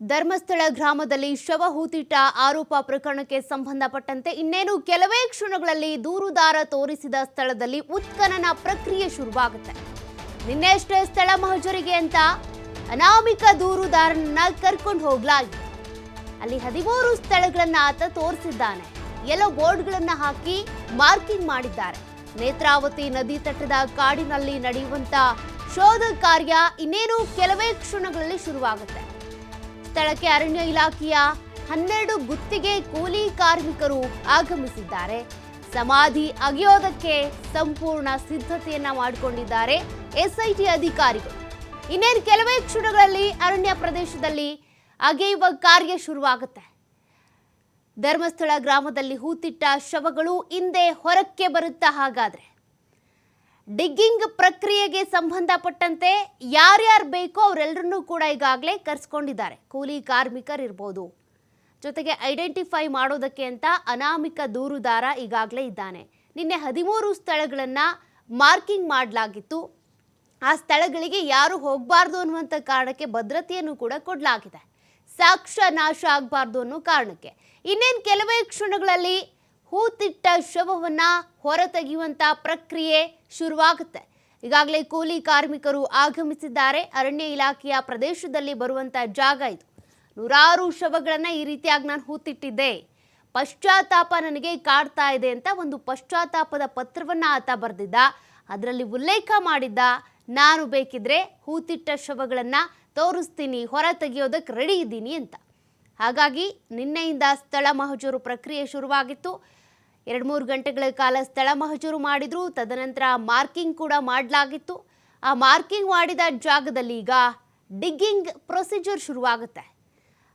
ಧರ್ಮಸ್ಥಳ ಗ್ರಾಮದಲ್ಲಿ ಶವ ಹೂತಿಟ್ಟ ಆರೋಪ ಪ್ರಕರಣಕ್ಕೆ ಸಂಬಂಧಪಟ್ಟಂತೆ ಇನ್ನೇನು ಕೆಲವೇ ಕ್ಷಣಗಳಲ್ಲಿ ದೂರುದಾರ ತೋರಿಸಿದ ಸ್ಥಳದಲ್ಲಿ ಉತ್ಖನನ ಪ್ರಕ್ರಿಯೆ ಶುರುವಾಗುತ್ತೆ. ನಿನ್ನೆಷ್ಟೇ ಸ್ಥಳ ಮಹಜರಿಗೆ ಅಂತ ಅನಾಮಿಕ ದೂರುದಾರನನ್ನ ಕರ್ಕೊಂಡು ಹೋಗ್ಲಾಗಿದೆ ಅಲ್ಲಿ ಹದಿಮೂರು ಸ್ಥಳಗಳನ್ನ ಆತ ತೋರಿಸಿದ್ದಾನೆ. ಎಲ್ಲೋ ಬೋರ್ಡ್ಗಳನ್ನ ಹಾಕಿ ಮಾರ್ಕಿಂಗ್ ಮಾಡಿದ್ದಾರೆ. ನೇತ್ರಾವತಿ ನದಿ ತಟದ ಕಾಡಿನಲ್ಲಿ ನಡೆಯುವಂತ ಶೋಧ ಕಾರ್ಯ ಇನ್ನೇನು ಕೆಲವೇ ಕ್ಷಣಗಳಲ್ಲಿ ಶುರುವಾಗುತ್ತೆ. ಸ್ಥಳಕ್ಕೆ ಅರಣ್ಯ ಇಲಾಖೆಯ ಹನ್ನೆರಡು ಗುತ್ತಿಗೆ ಕೂಲಿ ಕಾರ್ಮಿಕರು ಆಗಮಿಸಿದ್ದಾರೆ. ಸಮಾಧಿ ಅಗೆಯೋದಕ್ಕೆ ಸಂಪೂರ್ಣ ಸಿದ್ಧತೆಯನ್ನ ಮಾಡಿಕೊಂಡಿದ್ದಾರೆ ಎಸ್ಐಟಿ ಅಧಿಕಾರಿಗಳು. ಇನ್ನೇನು ಕೆಲವೇ ಕ್ಷಣಗಳಲ್ಲಿ ಅರಣ್ಯ ಪ್ರದೇಶದಲ್ಲಿ ಅಗೆಯುವ ಕಾರ್ಯ ಶುರುವಾಗುತ್ತೆ. ಧರ್ಮಸ್ಥಳ ಗ್ರಾಮದಲ್ಲಿ ಹೂತಿಟ್ಟ ಶವಗಳು ಹಿಂದೆ ಹೊರಕ್ಕೆ ಬರುತ್ತಾ ಹಾಗಾದ್ರೆ. ಡಿಗ್ಗಿಂಗ್ ಪ್ರಕ್ರಿಯೆಗೆ ಸಂಬಂಧಪಟ್ಟಂತೆ ಯಾರ್ಯಾರು ಬೇಕೋ ಅವರೆಲ್ಲರನ್ನೂ ಕೂಡ ಈಗಾಗಲೇ ಕರೆಸ್ಕೊಂಡಿದ್ದಾರೆ. ಕೂಲಿ ಕಾರ್ಮಿಕರಿರ್ಬೋದು. ಜೊತೆಗೆ ಐಡೆಂಟಿಫೈ ಮಾಡೋದಕ್ಕೆ ಅಂತ ಅನಾಮಿಕ ದೂರುದಾರ ಈಗಾಗಲೇ ಇದ್ದಾನೆ. ನಿನ್ನೆ ಹದಿಮೂರು ಸ್ಥಳಗಳನ್ನು ಮಾರ್ಕಿಂಗ್ ಮಾಡಲಾಗಿತ್ತು. ಆ ಸ್ಥಳಗಳಿಗೆ ಯಾರು ಹೋಗಬಾರ್ದು ಅನ್ನುವಂಥ ಕಾರಣಕ್ಕೆ ಭದ್ರತೆಯನ್ನು ಕೂಡ ಕೊಡಲಾಗಿದೆ. ಸಾಕ್ಷ್ಯ ನಾಶ ಆಗಬಾರ್ದು ಅನ್ನೋ ಕಾರಣಕ್ಕೆ. ಇನ್ನೇನು ಕೆಲವೇ ಕ್ಷಣಗಳಲ್ಲಿ ಹೂತಿಟ್ಟ ಶವವನ್ನು ಹೊರತೆಗೆಯುವಂಥ ಪ್ರಕ್ರಿಯೆ ಶುರುವಾಗುತ್ತೆ. ಈಗಾಗಲೇ ಕೂಲಿ ಕಾರ್ಮಿಕರು ಆಗಮಿಸಿದ್ದಾರೆ. ಅರಣ್ಯ ಇಲಾಖೆಯ ಪ್ರದೇಶದಲ್ಲಿ ಬರುವಂತ ಜಾಗ ಇದು. ನೂರಾರು ಶವಗಳನ್ನು ಈ ರೀತಿಯಾಗಿ ನಾನು ಹೂತಿಟ್ಟಿದ್ದೆ. ಪಶ್ಚಾತ್ತಾಪ ನನಗೆ ಕಾಡ್ತಾ ಇದೆ ಅಂತ ಒಂದು ಪಶ್ಚಾತ್ತಾಪದ ಪತ್ರವನ್ನ ಆತ ಬರೆದಿದ್ದ. ಅದರಲ್ಲಿ ಉಲ್ಲೇಖ ಮಾಡಿದ್ದ, ನಾನು ಬೇಕಿದ್ರೆ ಹೂತಿಟ್ಟ ಶವಗಳನ್ನು ತೋರಿಸ್ತೀನಿ ಹೊರ ತೆಗೆಯೋದಕ್ಕೆ ರೆಡಿ ಇದ್ದೀನಿ ಅಂತ. ಹಾಗಾಗಿ ನಿನ್ನೆಯಿಂದ ಸ್ಥಳ ಮಹಜೂರು ಪ್ರಕ್ರಿಯೆ ಶುರುವಾಗಿತ್ತು. ಎರಡು ಮೂರು ಗಂಟೆಗಳ ಕಾಲ ಸ್ಥಳ ಮಹಜೂರು ಮಾಡಿದ್ರು. ತದನಂತರ ಮಾರ್ಕಿಂಗ್ ಕೂಡ ಮಾಡಲಾಗಿತ್ತು. ಆ ಮಾರ್ಕಿಂಗ್ ಮಾಡಿದ ಜಾಗದಲ್ಲಿ ಈಗ ಡಿಗ್ಗಿಂಗ್ ಪ್ರೊಸೀಜರ್ ಶುರುವಾಗುತ್ತೆ.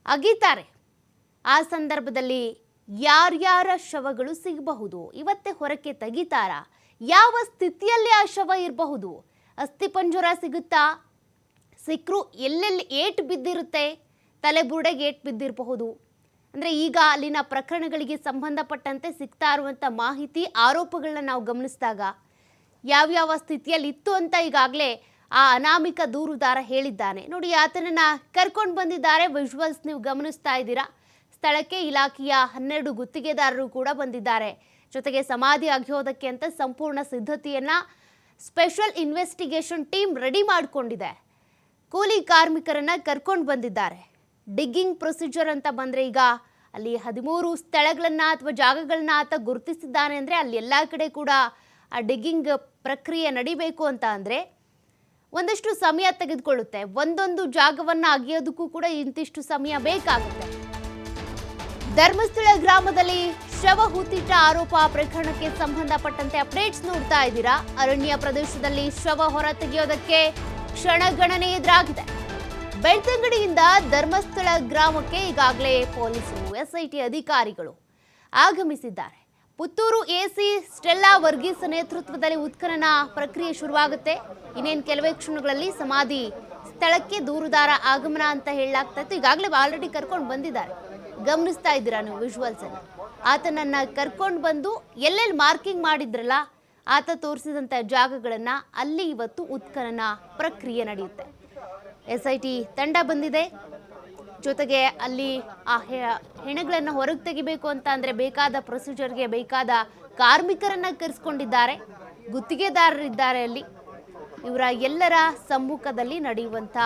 ಅಗೀತಾರೆ. ಆ ಸಂದರ್ಭದಲ್ಲಿ ಯಾರ್ಯಾರ ಶವಗಳು ಸಿಗಬಹುದು? ಇವತ್ತೇ ಹೊರಕ್ಕೆ ತೆಗಿತಾರಾ? ಯಾವ ಸ್ಥಿತಿಯಲ್ಲಿ ಆ ಶವ ಇರಬಹುದು? ಅಸ್ಥಿಪಂಜರ ಸಿಗುತ್ತಾ? ಸಿಕ್ಕರು ಎಲ್ಲೆಲ್ಲಿ ಏಟು ಬಿದ್ದಿರುತ್ತೆ? ತಲೆ ಬುರುಡೆಗೆ ಏಟು ಬಿದ್ದಿರಬಹುದು. ಅಂದರೆ ಈಗ ಅಲ್ಲಿನ ಪ್ರಕರಣಗಳಿಗೆ ಸಂಬಂಧಪಟ್ಟಂತೆ ಸಿಗ್ತಾ ಇರುವಂಥ ಮಾಹಿತಿ, ಆರೋಪಗಳನ್ನ ನಾವು ಗಮನಿಸಿದಾಗ ಯಾವ್ಯಾವ ಸ್ಥಿತಿಯಲ್ಲಿ ಇತ್ತು ಅಂತ ಈಗಾಗಲೇ ಆ ಅನಾಮಿಕ ದೂರುದಾರ ಹೇಳಿದ್ದಾನೆ. ನೋಡಿ, ಆತನನ್ನ ಕರ್ಕೊಂಡು ಬಂದಿದ್ದಾರೆ. ವಿಜುವಲ್ಸ್ ನೀವು ಗಮನಿಸ್ತಾ ಇದ್ದೀರಾ? ಸ್ಥಳಕ್ಕೆ ಇಲಾಖೆಯ ಹನ್ನೆರಡು ಗುತ್ತಿಗೆದಾರರು ಕೂಡ ಬಂದಿದ್ದಾರೆ. ಜೊತೆಗೆ ಸಮಾಧಿ ಅಗೆಯೋದಕ್ಕೆ ಅಂತ ಸಂಪೂರ್ಣ ಸಿದ್ಧತೆಯನ್ನ ಸ್ಪೆಷಲ್ ಇನ್ವೆಸ್ಟಿಗೇಷನ್ ಟೀಮ್ ರೆಡಿ ಮಾಡಿಕೊಂಡಿದೆ. ಕೂಲಿ ಕಾರ್ಮಿಕರನ್ನ ಕರ್ಕೊಂಡು ಬಂದಿದ್ದಾರೆ. ಡಿಗ್ಗಿಂಗ್ ಪ್ರೊಸೀಜರ್ ಅಂತ ಬಂದರೆ ಈಗ ಅಲ್ಲಿ ಹದಿಮೂರು ಸ್ಥಳಗಳನ್ನ ಅಥವಾ ಜಾಗಗಳನ್ನ ಆತ ಗುರುತಿಸಿದ್ದಾನೆ ಅಂದರೆ ಅಲ್ಲಿ ಎಲ್ಲ ಕಡೆ ಕೂಡ ಆ ಡಿಗ್ಗಿಂಗ್ ಪ್ರಕ್ರಿಯೆ ನಡಿಬೇಕು ಅಂತ ಅಂದರೆ ಒಂದಷ್ಟು ಸಮಯ ತೆಗೆದುಕೊಳ್ಳುತ್ತೆ. ಒಂದೊಂದು ಜಾಗವನ್ನು ಅಗೆಯೋದಕ್ಕೂ ಕೂಡ ಇಂತಿಷ್ಟು ಸಮಯ ಬೇಕಾಗುತ್ತೆ. ಧರ್ಮಸ್ಥಳ ಗ್ರಾಮದಲ್ಲಿ ಶವ ಹೂತಿಟ್ಟ ಆರೋಪ ಪ್ರಕರಣಕ್ಕೆ ಸಂಬಂಧಪಟ್ಟಂತೆ ಅಪ್ಡೇಟ್ಸ್ ನೋಡ್ತಾ ಇದ್ದೀರಾ? ಅರಣ್ಯ ಪ್ರದೇಶದಲ್ಲಿ ಶವ ಹೊರ ತೆಗೆಯೋದಕ್ಕೆ ಕ್ಷಣಗಣನೆ ಎದುರಾಗಿದೆ. ಬೆಳ್ತಂಗಡಿಯಿಂದ ಧರ್ಮಸ್ಥಳ ಗ್ರಾಮಕ್ಕೆ ಈಗಾಗಲೇ ಪೊಲೀಸರು, ಎಸ್ಐಟಿ ಅಧಿಕಾರಿಗಳು ಆಗಮಿಸಿದ್ದಾರೆ. ಪುತ್ತೂರು ಎಸಿ ಸ್ಟೆಲ್ಲಾ ವರ್ಗೀಸ್ ನೇತೃತ್ವದಲ್ಲಿ ಉತ್ಖನನ ಪ್ರಕ್ರಿಯೆ ಶುರುವಾಗುತ್ತೆ. ಇನ್ನೇನು ಕೆಲವೇ ಕ್ಷಣಗಳಲ್ಲಿ ಸಮಾಧಿ ಸ್ಥಳಕ್ಕೆ ದೂರುದಾರ ಆಗಮನ ಅಂತ ಹೇಳಲಾಗ್ತಾ ಇತ್ತು ಈಗಾಗಲೇ ಆಲ್ರೆಡಿ ಕರ್ಕೊಂಡು ಬಂದಿದ್ದಾರೆ. ಗಮನಿಸ್ತಾ ಇದ್ದೀರಾ ನೀವು ವಿಜುವಲ್ಸ್ ಅನ್ನು ಆತನನ್ನ ಕರ್ಕೊಂಡು ಬಂದು ಎಲ್ಲೆಲ್ಲಿ ಮಾರ್ಕಿಂಗ್ ಮಾಡಿದ್ರಲ್ಲ ಆತ ತೋರಿಸಿದಂಥ ಜಾಗಗಳನ್ನ ಅಲ್ಲಿ ಇವತ್ತು ಉತ್ಖನನ ಪ್ರಕ್ರಿಯೆ ನಡೆಯುತ್ತೆ. ಎಸ್ ಐ ಟಿ ತಂಡ ಬಂದಿದೆ. ಜೊತೆಗೆ ಅಲ್ಲಿ ಆ ಹೆಣಗಳನ್ನು ಹೊರಗೆ ತೆಗಿಬೇಕು ಅಂತ ಅಂದರೆ ಬೇಕಾದ ಪ್ರೊಸೀಜರ್ಗೆ ಬೇಕಾದ ಕಾರ್ಮಿಕರನ್ನ ಕರೆಸ್ಕೊಂಡಿದ್ದಾರೆ. ಗುತ್ತಿಗೆದಾರರಿದ್ದಾರೆ ಅಲ್ಲಿ. ಇವರ ಎಲ್ಲರ ಸಮ್ಮುಖದಲ್ಲಿ ನಡೆಯುವಂಥ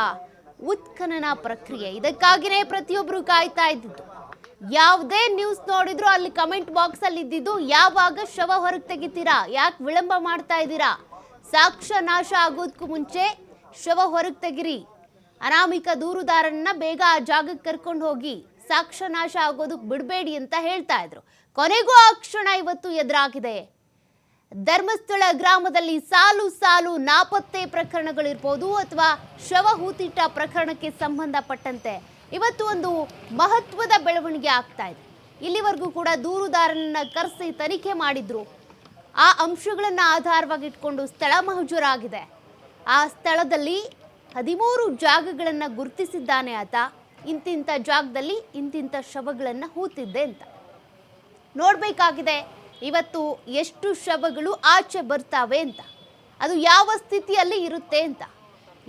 ಉತ್ಖನನ ಪ್ರಕ್ರಿಯೆ. ಇದಕ್ಕಾಗಿಯೇ ಪ್ರತಿಯೊಬ್ಬರು ಕಾಯ್ತಾ ಇದ್ದಿದ್ದು. ಯಾವುದೇ ನ್ಯೂಸ್ ನೋಡಿದ್ರು ಅಲ್ಲಿ ಕಮೆಂಟ್ ಬಾಕ್ಸ್ ಅಲ್ಲಿ ಇದ್ದಿದ್ದು ಯಾವಾಗ ಶವ ಹೊರಗೆ ತೆಗಿತೀರಾ? ಯಾಕೆ ವಿಳಂಬ ಮಾಡ್ತಾ ಇದ್ದೀರಾ? ಸಾಕ್ಷ್ಯ ನಾಶ ಆಗೋದಕ್ಕೂ ಮುಂಚೆ ಶವ ಹೊರಗೆ ತೆಗಿರಿ. ಅನಾಮಿಕ ದೂರುದಾರನ್ನ ಬೇಗ ಆ ಜಾಗಕ್ಕೆ ಕರ್ಕೊಂಡು ಹೋಗಿ ಸಾಕ್ಷ್ಯ ನಾಶ ಆಗೋದಕ್ಕೆ ಬಿಡಬೇಡಿ ಅಂತ ಹೇಳ್ತಾ ಇದ್ರು. ಕೊನೆಗೂ ಆ ಕ್ಷಣ ಇವತ್ತು ಎದುರಾಗಿದೆ. ಧರ್ಮಸ್ಥಳ ಗ್ರಾಮದಲ್ಲಿ ಸಾಲು ಸಾಲು ನಾಪತ್ತೆ ಪ್ರಕರಣಗಳಿರ್ಬೋದು ಅಥವಾ ಶವ ಹೂತಿಟ್ಟ ಪ್ರಕರಣಕ್ಕೆ ಸಂಬಂಧಪಟ್ಟಂತೆ. ಇವತ್ತು ಒಂದು ಮಹತ್ವದ ಬೆಳವಣಿಗೆ ಆಗ್ತಾ ಇದೆ. ಇಲ್ಲಿವರೆಗೂ ಕೂಡ ದೂರುದಾರನನ್ನ ಕರೆಸಿ ತನಿಖೆ ಮಾಡಿದ್ರು. ಆ ಅಂಶಗಳನ್ನು ಆಧಾರವಾಗಿಟ್ಕೊಂಡು ಸ್ಥಳ ಮಹಜೂರಾಗಿದೆ. ಆ ಸ್ಥಳದಲ್ಲಿ ಹದಿಮೂರು ಜಾಗಗಳನ್ನು ಗುರುತಿಸಿದ್ದಾನೆ ಆತ. ಇಂತಿಂಥ ಜಾಗದಲ್ಲಿ ಇಂತಿಂಥ ಶವಗಳನ್ನು ಹೂತಿದ್ದೆ ಅಂತ. ನೋಡಬೇಕಾಗಿದೆ ಇವತ್ತು ಎಷ್ಟು ಶವಗಳು ಆಚೆ ಬರ್ತಾವೆ ಅಂತ. ಅದು ಯಾವ ಸ್ಥಿತಿಯಲ್ಲಿ ಇರುತ್ತೆ ಅಂತ.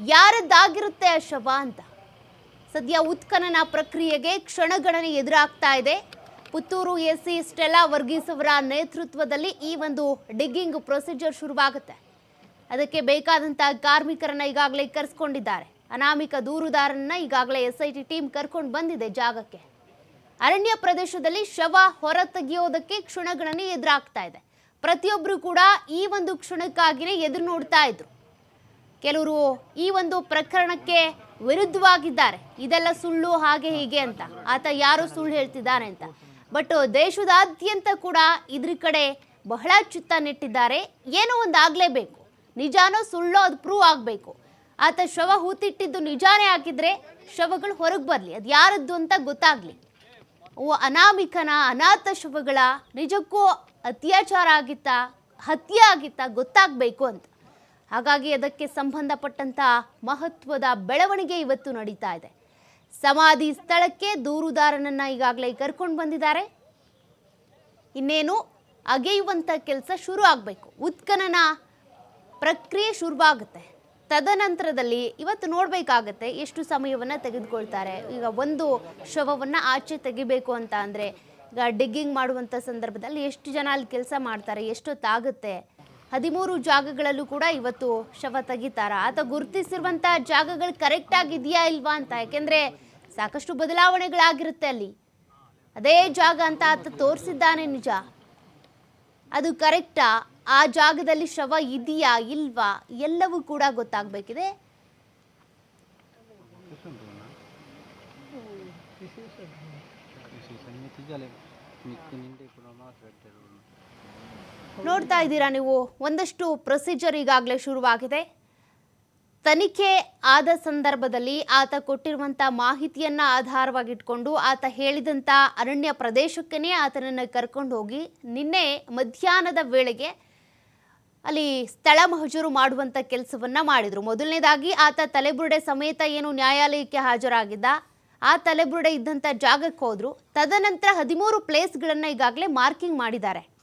ಯಾರದ್ದಾಗಿರುತ್ತೆ ಆ ಶವ ಅಂತ. ಸದ್ಯ ಉತ್ಖನನ ಪ್ರಕ್ರಿಯೆಗೆ ಕ್ಷಣಗಣನೆ ಎದುರಾಗ್ತಾ ಇದೆ. ಪುತ್ತೂರು ಎಸ್ಸಿ ಸ್ಟೆಲಾ ವರ್ಗೀಸ್ ಅವರ ನೇತೃತ್ವದಲ್ಲಿ ಈ ಒಂದು ಡಿಗ್ಗಿಂಗ್ ಪ್ರೊಸೀಜರ್ ಶುರುವಾಗುತ್ತೆ. ಅದಕ್ಕೆ ಬೇಕಾದಂಥ ಕಾರ್ಮಿಕರನ್ನ ಈಗಾಗಲೇ ಕರೆಸ್ಕೊಂಡಿದ್ದಾರೆ. ಅನಾಮಿಕ ದೂರುದಾರನ್ನ ಈಗಾಗಲೇ ಎಸ್ ಐ ಟಿ ಟೀಮ್ ಕರ್ಕೊಂಡು ಬಂದಿದೆ ಜಾಗಕ್ಕೆ. ಅರಣ್ಯ ಪ್ರದೇಶದಲ್ಲಿ ಶವ ಹೊರ ತೆಗೆಯೋದಕ್ಕೆ ಕ್ಷಣಗಣನೆ ಎದುರಾಗ್ತಾ ಇದೆ. ಪ್ರತಿಯೊಬ್ಬರು ಕೂಡ ಈ ಒಂದು ಕ್ಷಣಕ್ಕಾಗಿಯೇ ಎದುರು ನೋಡ್ತಾ ಇದ್ರು. ಕೆಲವರು ಈ ಒಂದು ಪ್ರಕರಣಕ್ಕೆ ವಿರುದ್ಧವಾಗಿದ್ದಾರೆ. ಇದೆಲ್ಲ ಸುಳ್ಳು, ಹಾಗೆ ಹೀಗೆ ಅಂತ. ಆತ ಯಾರು ಸುಳ್ಳು ಹೇಳ್ತಿದ್ದಾನೆ ಅಂತ. ಬಟ್ ದೇಶದಾದ್ಯಂತ ಕೂಡ ಇದ್ರ ಕಡೆ ಬಹಳ ಚಿತ್ತ ನೆಟ್ಟಿದ್ದಾರೆ. ಏನೋ ಒಂದು ಆಗಲೇಬೇಕು. ನಿಜಾನೋ ಸುಳ್ಳೋ ಅದು ಪ್ರೂವ್ ಆಗಬೇಕು. ಆತ ಶವ ಹೂತಿಟ್ಟಿದ್ದು ನಿಜಾನೇ ಆಗಿದ್ರೆ ಶವಗಳು ಹೊರಗೆ ಬರಲಿ. ಅದು ಯಾರದ್ದು ಅಂತ ಗೊತ್ತಾಗ್ಲಿ. ಅನಾಮಿಕನ ಅನಾಥ ಶವಗಳ ನಿಜಕ್ಕೂ ಅತ್ಯಾಚಾರ ಆಗಿತ್ತಾ, ಹತ್ಯೆ ಆಗಿತ್ತಾ ಗೊತ್ತಾಗಬೇಕು ಅಂತ. ಹಾಗಾಗಿ ಅದಕ್ಕೆ ಸಂಬಂಧಪಟ್ಟಂತ ಮಹತ್ವದ ಬೆಳವಣಿಗೆ ಇವತ್ತು ನಡೀತಾ ಇದೆ. ಸಮಾಧಿ ಸ್ಥಳಕ್ಕೆ ದೂರುದಾರನನ್ನ ಈಗಾಗಲೇ ಕರ್ಕೊಂಡು ಬಂದಿದ್ದಾರೆ. ಇನ್ನೇನು ಅಗೆಯುವಂಥ ಕೆಲಸ ಶುರು ಆಗಬೇಕು. ಉತ್ಖನನ ಪ್ರಕ್ರಿಯೆ ಶುರುವಾಗುತ್ತೆ. ತದನಂತರದಲ್ಲಿ ಇವತ್ತು ನೋಡಬೇಕಾಗತ್ತೆ ಎಷ್ಟು ಸಮಯವನ್ನು ತೆಗೆದುಕೊಳ್ತಾರೆ. ಈಗ ಒಂದು ಶವವನ್ನು ಆಚೆ ತೆಗಿಬೇಕು ಅಂತ ಅಂದರೆ ಈಗ ಡಿಗ್ಗಿಂಗ್ ಮಾಡುವಂಥ ಸಂದರ್ಭದಲ್ಲಿ ಎಷ್ಟು ಜನ ಅಲ್ಲಿ ಕೆಲಸ ಮಾಡ್ತಾರೆ, ಎಷ್ಟೊತ್ತಾಗುತ್ತೆ ಹದಿಮೂರು ಜಾಗಗಳಲ್ಲೂ ಕೂಡ ಇವತ್ತು ಶವ ತೆಗಿತಾರ. ಆತ ಗುರುತಿಸಿರುವಂಥ ಜಾಗಗಳು ಕರೆಕ್ಟ್ ಆಗಿದೆಯಾ ಇಲ್ವಾ ಅಂತ, ಯಾಕೆಂದರೆ ಸಾಕಷ್ಟು ಬದಲಾವಣೆಗಳಾಗಿರುತ್ತೆ ಅಲ್ಲಿ. ಅದೇ ಜಾಗ ಅಂತ ಆತ ತೋರಿಸಿದ್ದಾನೆ ನಿಜ. ಅದು ಕರೆಕ್ಟಾ ಆ? ಜಾಗದಲ್ಲಿ ಶವ ಇದೆಯಾ ಇಲ್ವಾ? ಎಲ್ಲವೂ ಕೂಡ ಗೊತ್ತಾಗಬೇಕಿದೆ. ನೋಡ್ತಾ ಇದ್ದೀರಾ ನೀವು? ಒಂದಷ್ಟು ಪ್ರೊಸೀಜರ್ ಈಗಾಗಲೇ ಶುರುವಾಗಿದೆ. ತನಿಖೆ ಆದ ಸಂದರ್ಭದಲ್ಲಿ ಆತ ಕೊಟ್ಟಿರುವಂಥ ಮಾಹಿತಿಯನ್ನ ಆಧಾರವಾಗಿಟ್ಕೊಂಡು ಆತ ಹೇಳಿದಂಥ ಅರಣ್ಯ ಪ್ರದೇಶಕ್ಕೇ ಆತನನ್ನು ಕರ್ಕೊಂಡು ಹೋಗಿ ನಿನ್ನೆ ಮಧ್ಯಾಹ್ನದ ವೇಳೆಗೆ ಅಲ್ಲಿ ಸ್ಥಳ ಮಹಜೂರು ಮಾಡುವಂಥ ಕೆಲಸವನ್ನ ಮಾಡಿದ್ರು. ಮೊದಲನೇದಾಗಿ ಆತ ತಲೆಬುರುಡೆ ಸಮೇತ ಏನು ನ್ಯಾಯಾಲಯಕ್ಕೆ ಹಾಜರಾಗಿದ್ದ. ಆ ತಲೆಬುರುಡೆ ಇದ್ದಂಥ ಜಾಗಕ್ಕೆ ಹೋದ್ರು. ತದನಂತರ ಹದಿಮೂರು ಪ್ಲೇಸ್ಗಳನ್ನು ಈಗಾಗಲೇ ಮಾರ್ಕಿಂಗ್ ಮಾಡಿದ್ದಾರೆ.